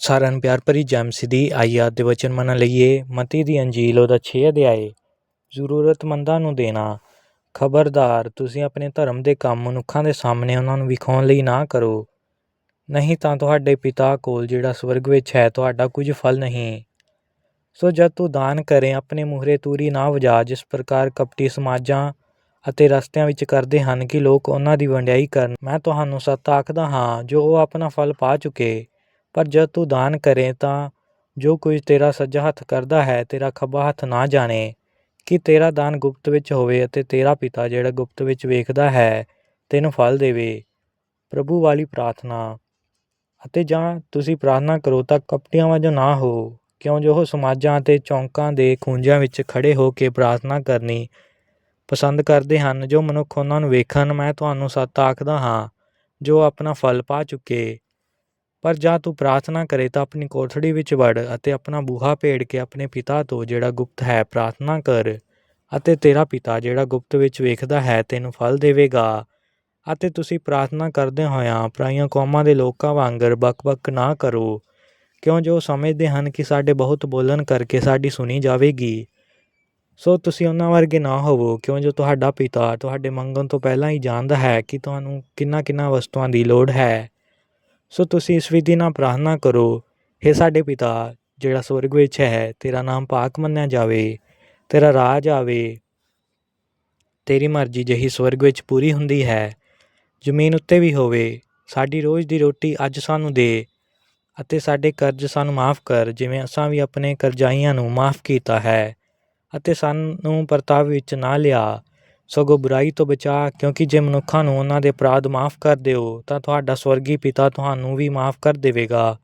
ਸਾਰਿਆਂ ਨੂੰ ਪਿਆਰ ਭਰੀ ਜੈ ਮਸੀਹ ਦੀ ਆਈ ਦੇ ਵਚਨ ਮੰਨ ਲਈਏ। ਮਤੀ ਦੀ ਅੰਜੀਲ ਉਹਦਾ 6 ਅਧਿਆਏ। ਜ਼ਰੂਰਤਮੰਦਾਂ ਨੂੰ ਦੇਣਾ। ਖਬਰਦਾਰ, ਤੁਸੀਂ ਆਪਣੇ ਧਰਮ ਦੇ ਕੰਮ ਮਨੁੱਖਾਂ ਦੇ ਸਾਹਮਣੇ ਉਹਨਾਂ ਨੂੰ ਵਿਖਾਉਣ ਲਈ ਨਾ ਕਰੋ। ਨਹੀਂ ਤਾਂ ਤੁਹਾਡੇ ਪਿਤਾ ਕੋਲ ਜਿਹੜਾ ਸਵਰਗ ਵਿੱਚ ਹੈ, ਤੁਹਾਡਾ ਕੁਝ ਫਲ ਨਹੀਂ। ਸੋ ਜਦ ਤੂੰ ਦਾਨ ਕਰੇ, ਆਪਣੇ ਮੂਹਰੇ ਤੂਰੀ ਨਾ ਵਜਾ, ਜਿਸ ਪ੍ਰਕਾਰ ਕਪਟੀ ਸਮਾਜਾਂ ਅਤੇ ਰਸਤਿਆਂ ਵਿੱਚ ਕਰਦੇ ਹਨ ਕਿ ਲੋਕ ਉਹਨਾਂ ਦੀ ਵੰਡਿਆਈ ਕਰਨ, ਮੈਂ ਤੁਹਾਨੂੰ ਸੱਤ ਆਖਦਾ ਹਾਂ, ਜੋ ਉਹ ਆਪਣਾ ਫਲ ਪਾ ਚੁੱਕੇ। ਪਰ ਜਦ ਤੂੰ ਦਾਨ ਕਰੇ ਤਾਂ ਜੋ ਕੁਝ ਤੇਰਾ ਸੱਜਾ ਹੱਥ ਕਰਦਾ ਹੈ, ਤੇਰਾ ਖੱਬਾ ਹੱਥ ਨਾ ਜਾਣੇ, ਕਿ ਤੇਰਾ ਦਾਨ ਗੁਪਤ ਵਿੱਚ ਹੋਵੇ ਅਤੇ ਤੇਰਾ ਪਿਤਾ ਜਿਹੜਾ ਗੁਪਤ ਵਿੱਚ ਵੇਖਦਾ ਹੈ, ਤੈਨੂੰ ਫਲ ਦੇਵੇ। ਪ੍ਰਭੂ ਵਾਲੀ ਪ੍ਰਾਰਥਨਾ। ਅਤੇ ਜਾਂ ਤੁਸੀਂ ਪ੍ਰਾਰਥਨਾ ਕਰੋ ਤਾਂ ਕਪਟੀਆਂ ਵਜੋਂ ਨਾ ਹੋ, ਕਿਉਂ ਜੋ ਉਹ ਸਮਾਜਾਂ ਅਤੇ ਚੌਂਕਾਂ ਦੇ ਖੂੰਜਿਆਂ ਵਿੱਚ ਖੜੇ ਹੋ ਕੇ ਪ੍ਰਾਰਥਨਾ ਕਰਨੀ ਪਸੰਦ ਕਰਦੇ ਹਨ, ਜੋ ਮਨੁੱਖ ਉਹਨਾਂ ਨੂੰ ਵੇਖਣ, ਮੈਂ ਤੁਹਾਨੂੰ ਸੱਤ ਆਖਦਾ ਹਾਂ, ਜੋ ਆਪਣਾ ਫਲ ਪਾ ਚੁੱਕੇ। ਪਰ ਜਾਂ ਤੂੰ ਪ੍ਰਾਰਥਨਾ ਕਰੇ ਤਾਂ ਆਪਣੀ ਕੋਠੜੀ ਵਿੱਚ ਵੜ ਅਤੇ ਆਪਣਾ ਬੂਹਾ ਭੇੜ ਕੇ ਆਪਣੇ ਪਿਤਾ ਤੋਂ ਜਿਹੜਾ ਗੁਪਤ ਹੈ ਪ੍ਰਾਰਥਨਾ ਕਰ ਅਤੇ ਤੇਰਾ ਪਿਤਾ ਜਿਹੜਾ ਗੁਪਤ ਵਿੱਚ ਵੇਖਦਾ ਹੈ ਤੈਨੂੰ ਫਲ ਦੇਵੇਗਾ। ਅਤੇ ਤੁਸੀਂ ਪ੍ਰਾਰਥਨਾ ਕਰਦੇ ਹੋਇਆਂ ਪਰਾਈਆਂ ਕੌਮਾਂ ਦੇ ਲੋਕਾਂ ਵਾਂਗਰ ਬਕ-ਬਕ ਨਾ ਕਰੋ, ਕਿਉਂ ਜੋ ਸਮਝਦੇ ਹਨ ਕਿ ਸਾਡੇ ਬਹੁਤ ਬੋਲਣ ਕਰਕੇ ਸਾਡੀ ਸੁਣੀ ਜਾਵੇਗੀ। ਸੋ ਤੁਸੀਂ ਉਹਨਾਂ ਵਰਗੇ ਨਾ ਹੋਵੋ, ਕਿਉਂ ਜੋ ਤੁਹਾਡਾ ਪਿਤਾ ਤੁਹਾਡੇ ਮੰਗਣ ਤੋਂ ਪਹਿਲਾਂ ਹੀ ਜਾਣਦਾ ਹੈ ਕਿ ਤੁਹਾਨੂੰ ਕਿੰਨਾ ਕਿੰਨਾ ਵਸਤੂਆਂ ਦੀ ਲੋੜ ਹੈ। ਸੋ ਤੁਸੀਂ ਇਸ ਵਿਧੀ ਨਾਲ ਪ੍ਰਾਰਥਨਾ ਕਰੋ हे ਸਾਡੇ ਪਿਤਾ, ਜਿਹੜਾ ਸਵਰਗ ਵਿੱਚ ਹੈ, ਤੇਰਾ ਨਾਮ ਪਾਕ ਮੰਨਿਆ ਜਾਵੇ, ਤੇਰਾ ਰਾਜ ਆਵੇ। ਤੇਰੀ ਮਰਜ਼ੀ ਜਿਹੀ ਸਵਰਗ ਵਿੱਚ ਪੂਰੀ ਹੁੰਦੀ ਹੈ, ਜ਼ਮੀਨ ਉੱਤੇ ਵੀ ਹੋਵੇ, ਸਾਡੀ ਰੋਜ਼ ਦੀ ਰੋਟੀ ਅੱਜ ਸਾਨੂੰ ਦੇ, ਅਤੇ ਸਾਡੇ ਕਰਜ਼ ਸਾਨੂੰ ਮਾਫ ਕਰ, ਜਿਵੇਂ ਅਸਾਂ ਵੀ ਆਪਣੇ ਕਰਜ਼ਾਈਆਂ ਨੂੰ ਮਾਫ ਕੀਤਾ ਹੈ, ਅਤੇ ਸਾਨੂੰ ਪ੍ਰਤਾਪ ਵਿੱਚ ਨਾ ਲਿਆ ਸਗੋਂ ਬੁਰਾਈ ਤੋਂ ਬਚਾ, ਕਿਉਂਕਿ ਜੇ ਮਨੁੱਖਾਂ ਨੂੰ ਉਹਨਾਂ ਦੇ ਅਪਰਾਧ ਮਾਫ ਕਰ ਦਿਓ, ਤਾਂ ਤੁਹਾਡਾ ਸਵਰਗੀ ਪਿਤਾ ਤੁਹਾਨੂੰ ਵੀ ਮਾਫ ਕਰ ਦੇਵੇਗਾ।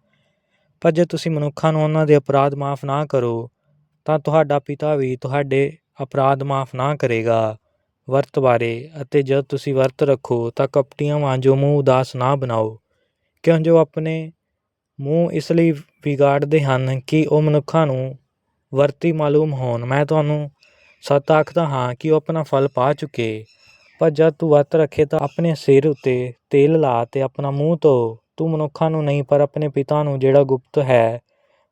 ਪਰ ਜੇ ਤੁਸੀਂ ਮਨੁੱਖਾਂ ਨੂੰ ਉਹਨਾਂ ਦੇ ਅਪਰਾਧ ਮਾਫ ਨਾ ਕਰੋ, ਤਾਂ ਤੁਹਾਡਾ ਪਿਤਾ ਵੀ ਤੁਹਾਡੇ ਅਪਰਾਧ ਮਾਫ ਨਾ ਕਰੇਗਾ। ਵਰਤ ਬਾਰੇ, ਅਤੇ ਜਦ ਤੁਸੀਂ ਵਰਤ ਰੱਖੋ, ਤਾਂ ਕਪਟੀਆਂ ਵਾਂਝੋ ਮੂੰਹ ਉਦਾਸ ਨਾ ਬਣਾਓ। ਕਿਉਂ ਜੋ ਆਪਣੇ ਮੂੰਹ ਇਸ ਲਈ ਵਿਗਾੜਦੇ ਹਨ ਕਿ ਉਹ ਮਨੁੱਖਾਂ ਨੂੰ ਵਰਤੀ ਮਾਲੂਮ ਹੋਣ। ਮੈਂ ਤੁਹਾਨੂੰ ਸੱਤ ਆਖਦਾ ਹਾਂ ਕਿ ਉਹ ਆਪਣਾ ਫਲ ਪਾ ਚੁੱਕੇ, ਪਰ ਜਦ ਤੂੰ ਵਰਤ ਰੱਖੇ ਤਾਂ ਆਪਣੇ ਸਿਰ ਉੱਤੇ ਤੇਲ ਲਾ ਤੇ ਆਪਣਾ ਮੂੰਹ ਧੋ। ਤੂੰ ਮਨੁੱਖਾਂ ਨੂੰ ਨਹੀਂ, ਪਰ ਆਪਣੇ ਪਿਤਾ ਨੂੰ ਜਿਹੜਾ ਗੁਪਤ ਹੈ,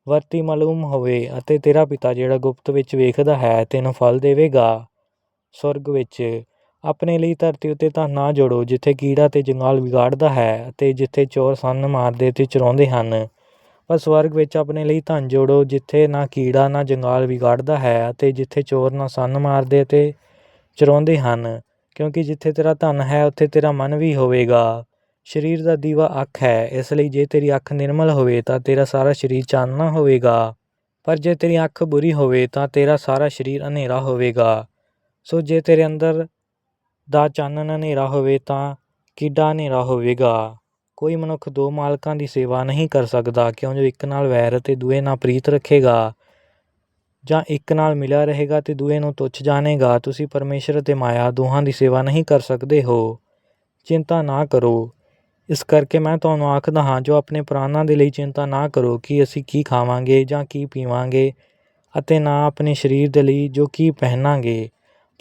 ਵਰਤੀ ਮਾਲੂਮ ਹੋਵੇ ਅਤੇ ਤੇਰਾ ਪਿਤਾ ਜਿਹੜਾ ਗੁਪਤ ਵਿੱਚ ਵੇਖਦਾ ਹੈ, ਤੈਨੂੰ ਫਲ ਦੇਵੇਗਾ। ਸਵਰਗ ਵਿੱਚ ਆਪਣੇ ਲਈ ਧਰਤੀ ਉੱਤੇ ਤਾਂ ਨਾ ਜੋੜੋ, ਜਿੱਥੇ ਕੀੜਾ ਤੇ ਜੰਗਾਲ ਵਿਗਾੜਦਾ ਹੈ ਅਤੇ ਜਿੱਥੇ ਚੋਰ ਸੰਨ ਮਾਰਦੇ ਤੇ ਚਰਾਉਂਦੇ ਹਨ। ਪਰ ਸਵਰਗ ਵਿੱਚ ਆਪਣੇ ਲਈ ਧਨ ਜੋੜੋ, ਜਿੱਥੇ ਨਾ ਕੀੜਾ, ਨਾ ਜੰਗਾਲ ਵਿਗਾੜਦਾ ਹੈ ਅਤੇ ਜਿੱਥੇ ਚੋਰ ਨਾ ਸੰਨ ਮਾਰਦੇ ਅਤੇ ਚਰਾਉਂਦੇ ਹਨ, ਕਿਉਂਕਿ ਜਿੱਥੇ ਤੇਰਾ ਧਨ ਹੈ, ਉੱਥੇ ਤੇਰਾ ਮਨ ਵੀ ਹੋਵੇਗਾ। ਸਰੀਰ ਦਾ ਦੀਵਾ ਅੱਖ ਹੈ, ਇਸ ਲਈ ਜੇ ਤੇਰੀ ਅੱਖ ਨਿਰਮਲ ਹੋਵੇ ਤਾਂ ਤੇਰਾ ਸਾਰਾ ਸਰੀਰ ਚਾਨਣਾ ਹੋਵੇਗਾ। ਪਰ ਜੇ ਤੇਰੀ ਅੱਖ ਬੁਰੀ ਹੋਵੇ ਤਾਂ ਤੇਰਾ ਸਾਰਾ ਸਰੀਰ ਹਨੇਰਾ ਹੋਵੇਗਾ। ਸੋ ਜੇ ਤੇਰੇ ਅੰਦਰ ਦਾ ਚਾਨਣ ਹਨੇਰਾ ਹੋਵੇ ਤਾਂ ਕਿੱਡਾ ਹਨੇਰਾ ਹੋਵੇਗਾ। ਕੋਈ ਮਨੁੱਖ ਦੋ ਮਾਲਕਾਂ ਦੀ ਸੇਵਾ ਨਹੀਂ ਕਰ ਸਕਦਾ, ਕਿਉਂ ਜੋ ਇੱਕ ਨਾਲ ਵੈਰ ਅਤੇ ਦੂਏ ਨਾਲ ਪ੍ਰੀਤ ਰੱਖੇਗਾ? ਜਾਂ ਇੱਕ ਨਾਲ ਮਿਲਿਆ ਰਹੇਗਾ ਤੇ ਦੂਏ ਨੂੰ ਤੁੱਛ ਜਾਣੇਗਾ? ਤੁਸੀਂ ਪਰਮੇਸ਼ਰ ਅਤੇ ਮਾਇਆ ਦੋਹਾਂ ਦੀ ਸੇਵਾ ਨਹੀਂ ਕਰ ਸਕਦੇ ਹੋ। ਚਿੰਤਾ ਨਾ ਕਰੋ। ਇਸ ਕਰਕੇ ਮੈਂ ਤੁਹਾਨੂੰ ਆਖਦਾ ਹਾਂ, ਜੋ ਆਪਣੇ ਪ੍ਰਾਣਾਂ ਦੇ ਲਈ ਚਿੰਤਾ ਨਾ ਕਰੋ, ਕਿ ਅਸੀਂ ਕੀ ਖਾਵਾਂਗੇ ਜਾਂ ਕੀ ਪੀਵਾਂਗੇ ਅਤੇ ਨਾ ਆਪਣੇ ਸਰੀਰ ਦੇ ਲਈ ਜੋ ਕੀ ਪਹਿਨਾਂਗੇ।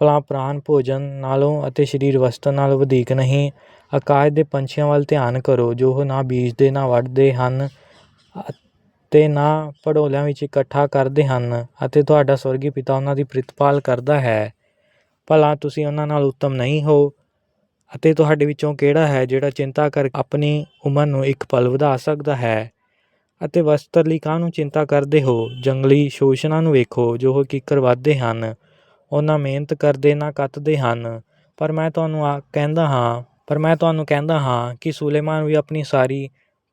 ਭਲਾ ਪ੍ਰਾਣ ਭੋਜਨ ਨਾਲੋਂ ਅਤੇ ਸਰੀਰ ਵਸਤਰ ਨਾਲੋਂ ਵਧੀਕ ਨਹੀਂ। ਆਕਾਸ਼ ਦੇ ਪੰਛੀਆਂ ਵੱਲ ਧਿਆਨ ਕਰੋ, ਜੋ ਉਹ ਨਾ ਬੀਜਦੇ, ਨਾ ਵੱਢਦੇ ਹਨ ਅਤੇ ਨਾ ਪੜੋਲਿਆਂ ਵਿੱਚ ਇਕੱਠਾ ਕਰਦੇ ਹਨ ਅਤੇ ਤੁਹਾਡਾ ਸਵਰਗੀ ਪਿਤਾ ਉਹਨਾਂ ਦੀ ਪ੍ਰਿਤਪਾਲ ਕਰਦਾ ਹੈ। ਭਲਾ ਤੁਸੀਂ ਉਹਨਾਂ ਨਾਲ ਉੱਤਮ ਨਹੀਂ ਹੋ ਅਤੇ ਤੁਹਾਡੇ ਵਿੱਚੋਂ ਕਿਹੜਾ ਹੈ ਜਿਹੜਾ ਚਿੰਤਾ ਕਰ ਆਪਣੀ ਉਮਰ ਨੂੰ ਇੱਕ ਪਲ ਵਧਾ ਸਕਦਾ ਹੈ? ਅਤੇ ਵਸਤਰ ਲਈ ਕਾਹਨੂੰ ਚਿੰਤਾ ਕਰਦੇ ਹੋ? ਜੰਗਲੀ ਸ਼ੋਸ਼ਣਾਂ ਨੂੰ ਵੇਖੋ, ਜੋ ਉਹ ਕਿੱਕਰ ਹਨ। ਉਹਨਾਂ ਮਿਹਨਤ ਕਰਦੇ ਨਾ ਕੱਤਦੇ ਹਨ। ਪਰ ਮੈਂ ਤੁਹਾਨੂੰ ਆ ਕਹਿੰਦਾ ਹਾਂ, ਪਰ ਮੈਂ ਤੁਹਾਨੂੰ ਕਹਿੰਦਾ ਹਾਂ ਕਿ ਸੁਲੇਮਾਨ ਵੀ ਆਪਣੀ ਸਾਰੀ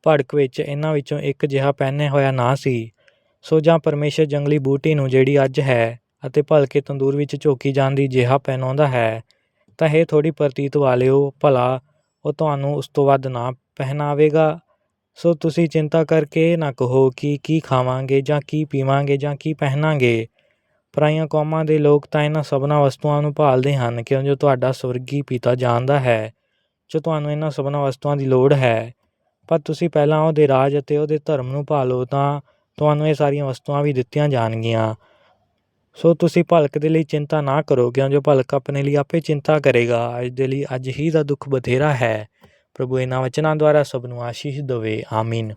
ਭੜਕ ਵਿੱਚ ਇਹਨਾਂ ਵਿੱਚੋਂ ਇੱਕ ਜਿਹਾ ਪਹਿਨੇ ਹੋਇਆ ਨਾ ਸੀ। ਸੋ ਜਾਂ ਪਰਮੇਸ਼ਰ ਜੰਗਲੀ ਬੂਟੀ ਨੂੰ ਜਿਹੜੀ ਅੱਜ ਹੈ ਅਤੇ ਭਲਕੇ ਤੰਦੂਰ ਵਿੱਚ ਝੋਕੀ ਜਾਂਦੀ ਜਿਹਾ ਪਹਿਨਾਉਂਦਾ ਹੈ, ਤਾਂ ਇਹ ਥੋੜੀ ਪ੍ਰਤੀਤ ਵਾਲਿਓ, ਭਲਾ ਉਹ ਤੁਹਾਨੂੰ ਉਸ ਤੋਂ ਵੱਧ ਨਾ ਪਹਿਨਾਵੇਗਾ। ਸੋ ਤੁਸੀਂ ਚਿੰਤਾ ਕਰਕੇ ਨਾ ਕਹੋ ਕਿ ਕੀ ਖਾਵਾਂਗੇ ਜਾਂ ਕੀ ਪੀਵਾਂਗੇ ਜਾਂ ਕੀ ਪਹਿਨਾਂਗੇ। ਪਰਾਈਆਂ ਕੌਮਾਂ ਦੇ ਲੋਕ ਤਾਂ ਇਹਨਾਂ ਸਭਨਾ ਵਸਤੂਆਂ ਨੂੰ ਭਾਲਦੇ ਹਨ, ਕਿਉਂ ਜੋ ਤੁਹਾਡਾ ਸਵਰਗੀ ਪਿਤਾ ਜਾਣਦਾ ਹੈ, ਜੋ ਤੁਹਾਨੂੰ ਇਹਨਾਂ ਸਭਨਾ ਵਸਤੂਆਂ ਦੀ ਲੋੜ ਹੈ। ਪਰ ਤੁਸੀਂ ਪਹਿਲਾਂ ਉਹਦੇ ਰਾਜ ਅਤੇ ਉਹਦੇ ਧਰਮ ਨੂੰ ਭਾਲੋ ਤਾਂ ਤੁਹਾਨੂੰ ਇਹ ਸਾਰੀਆਂ ਵਸਤੂਆਂ ਵੀ ਦਿੱਤੀਆਂ ਜਾਣਗੀਆਂ। ਸੋ ਤੁਸੀਂ ਭਲਕ ਦੇ ਲਈ ਚਿੰਤਾ ਨਾ ਕਰੋ, ਕਿਉਂ ਜੋ ਭਲਕ ਆਪਣੇ ਲਈ ਆਪੇ ਚਿੰਤਾ ਕਰੇਗਾ। ਅੱਜ ਦੇ ਲਈ ਅੱਜ ਹੀ ਦਾ ਦੁੱਖ ਬਥੇਰਾ ਹੈ। ਪ੍ਰਭੂ ਇਹਨਾਂ ਵਚਨਾਂ ਦੁਆਰਾ ਸਭ ਨੂੰ ਆਸ਼ੀਸ਼ ਦੇਵੇ। ਆਮੀਨ।